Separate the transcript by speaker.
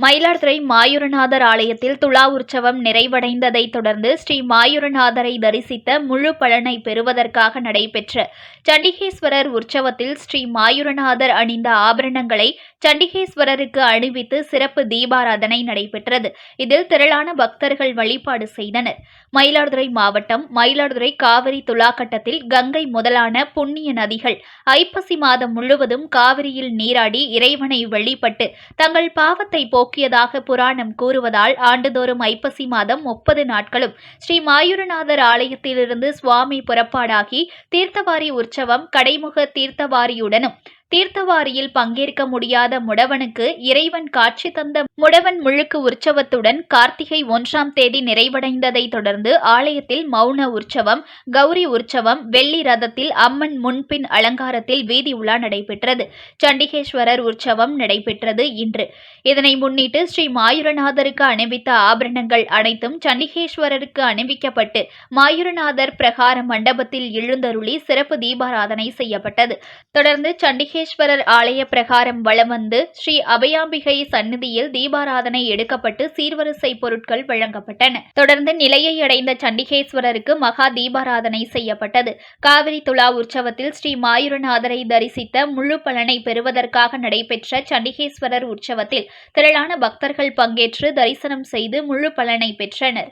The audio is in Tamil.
Speaker 1: மயிலாடுதுறை மாயூரநாதர் ஆலயத்தில் துலா உற்சவம் நிறைவடைந்ததை தொடர்ந்து ஸ்ரீ மாயூரநாதரை தரிசித்த முழு பலனை பெறுவதற்காக நடைபெற்ற சண்டிகேஸ்வரர் உற்சவத்தில் ஸ்ரீ மாயூரநாதர் அணிந்த ஆபரணங்களை சண்டிகேஸ்வரருக்கு அணிவித்து சிறப்பு தீபாராதனை நடைபெற்றது. இதில் திரளான பக்தர்கள் வழிபாடு செய்தனர். மயிலாடுதுறை மாவட்டம் மயிலாடுதுறை காவிரி துலாக்கட்டத்தில் கங்கை முதலான புண்ணிய நதிகள் ஐப்பசி மாதம் முழுவதும் காவிரியில் நீராடி இறைவனை வழிபட்டு தங்கள் பாவத்தை போக்கியதாக புராணம் கூறுவதால் ஆண்டுதோறும் ஐப்பசி மாதம் முப்பது நாட்களும் ஸ்ரீ மாயூரநாதர் ஆலயத்திலிருந்து சுவாமி புறப்பாடாகி தீர்த்தவாரி உற்சவம் கடைமுக தீர்த்தவாரியுடனும் தீர்த்தவாரியில் பங்கேற்க முடியாத முடவனுக்கு இறைவன் காட்சி தந்த முடவன் முழுக்கு உற்சவத்துடன் கார்த்திகை ஒன்றாம் தேதி நிறைவடைந்ததை தொடர்ந்து ஆலயத்தில் மௌன உற்சவம் கௌரி உற்சவம் வெள்ளி ரதத்தில் அம்மன் முன்பின் அலங்காரத்தில் வீதி உலா நடைபெற்றது. சண்டிகேஸ்வரர் உற்சவம் நடைபெற்றது இன்று. இதனை முன்னிட்டு ஸ்ரீ மாயூரநாதருக்கு அணிவித்த ஆபரணங்கள் அனைத்தும் சண்டிகேஸ்வரருக்கு அணிவிக்கப்பட்டு மாயூரநாதர் பிரகார மண்டபத்தில் எழுந்தருளி சிறப்பு தீபாராதனை செய்யப்பட்டது. தொடர்ந்து சண்டிகேஸ்வரர் ஆலய பிரகாரம் வலம் வந்து ஸ்ரீ அபயாம்பிகை சந்நிதியில் தீபாராதனை எடுக்கப்பட்டு சீர்வரிசை பொருட்கள் வழங்கப்பட்டன. தொடர்ந்து நிலையை அடைந்த சண்டிகேஸ்வரருக்கு மகா தீபாராதனை செய்யப்பட்டது. காவிரி துலா உற்சவத்தில் ஸ்ரீ மாயூரநாதரை தரிசித்த முழு பலனை பெறுவதற்காக நடைபெற்ற சண்டிகேஸ்வரர் உற்சவத்தில் திரளான பக்தர்கள் பங்கேற்று தரிசனம் செய்து முழு பலனை பெற்றனர்.